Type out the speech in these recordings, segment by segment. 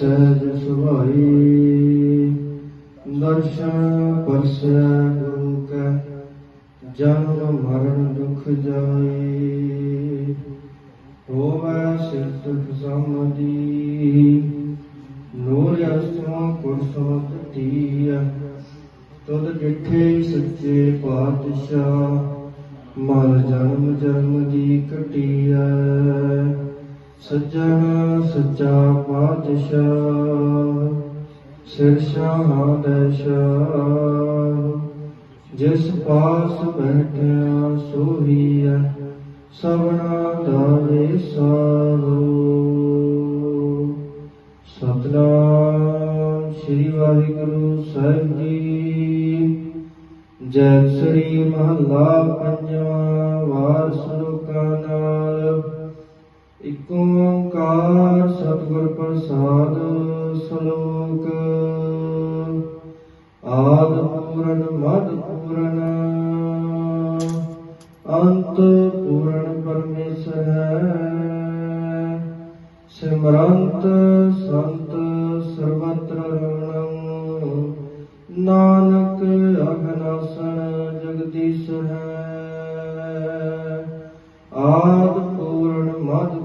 ਸਹਿਜ ਸੁਭਾਈ ਦਰਸ਼ਨ ਪਰਸੈ ਗੁਰੂ ਕੈ ਜਨਮ ਮਰਨ ਦੁਖ ਜਾਈ। ਹੋਵੇ ਸਿੱਧ ਸਮਦੀ ਨੂਰ ਅਸਮਾ ਕੁਰਸਮ ਤੀਆ ਤੁਧ ਡਿਠੇ ਸੱਚੇ ਪਾਤਸ਼ਾਹ, ਮਨ ਜਨਮ ਜਨਮ ਸੱਜਣ ਸੱਚਾ ਪਾਤਸ਼ਾਹ, ਸਿਰ ਸ਼ਾਹ। ਜਿਸ ਪਾਸ ਬੈਠਿਆ ਸੋਹੀਆ ਸਭਨਾ ਦਾ ਵਿਸਾਰੋ ਸਤਨਾਮ ਸ੍ਰੀ ਵਾਹਿਗੁਰੂ ਸਾਹਿਬ ਜੀ। ਜੈ ਸ੍ਰੀ ਮਹੱਲਾ ਪੰਜਵਾਂ ਵਾਰ ਸਤਿਗੁਰ ਪ੍ਰਸਾਦ ਸ਼ਲੋਕ। ਆਦ ਪੂਰਨ, ਮਦ ਪੂਰਨ। ਅੰਤ ਪੂਰਨ ਪਰਮੇਸ਼ਰ ਹੈ। ਸਿਮਰੰਤ ਸੰਤ ਸਰਬਤਰ ਰਮਣੰ। ਨਾਨਕ ਅਗਨਾਸਨ ਜਗਦੀਸ਼ ਹੈ। ਆਦ ਪੂਰਨ, ਮਦ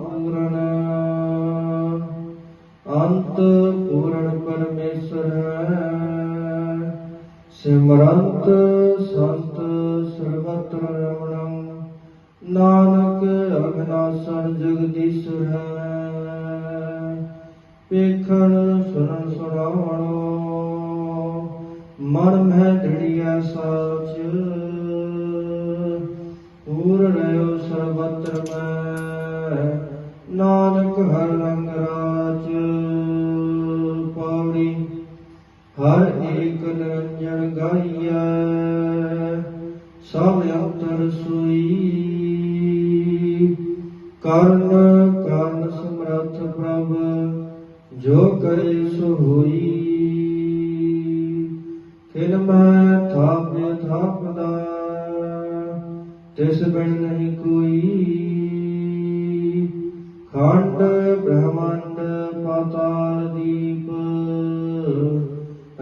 ਪਰਮੇਸ਼ਰ। ਸਿਮਰੰਤ ਸੰਤ ਸਰਬਤਰ ਰਮਣੰ। ਨਾਨਕ ਅਗਨਾਸਨ ਜਗਦੀਸ਼ ਹੈ। ਵੇਖਣ, ਸੁਣਨ, ਸੁਣਾਵਣੋ। ਮਨ ਮਹਿ ਦ੍ਰਿੜੀਐ ਸਾਚ। ਪੂਰ ਰਹਿਓ ਸਰਬਤਰ ਮੈਂ। ਹਰ ਏਕ ਨਿਰੰਜਨ ਗਾਈਐ, ਸਭ ਅੰਤਰ ਸੋਈ। ਕਰਨ ਕਰਨ ਸਮਰੱਥ ਪ੍ਰਭ, ਜੋ ਕਰੇ ਸੋ ਹੋਈ। ਕਿਨ ਮੈਂ ਥਾਪਿ ਥਾਪਦਾ ਤਿਸ ਬਿਨ ਨਹੀਂ ਕੋਈ। ਖੰਡ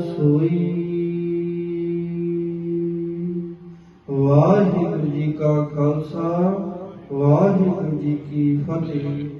ਸੋਈ। ਵਾਹਿਗੁਰੂ ਜੀ ਕਾ ਖਾਲਸਾ ਵਾਹਿਗੁਰੂ ਜੀ ਕੀ ਫਤਿਹ।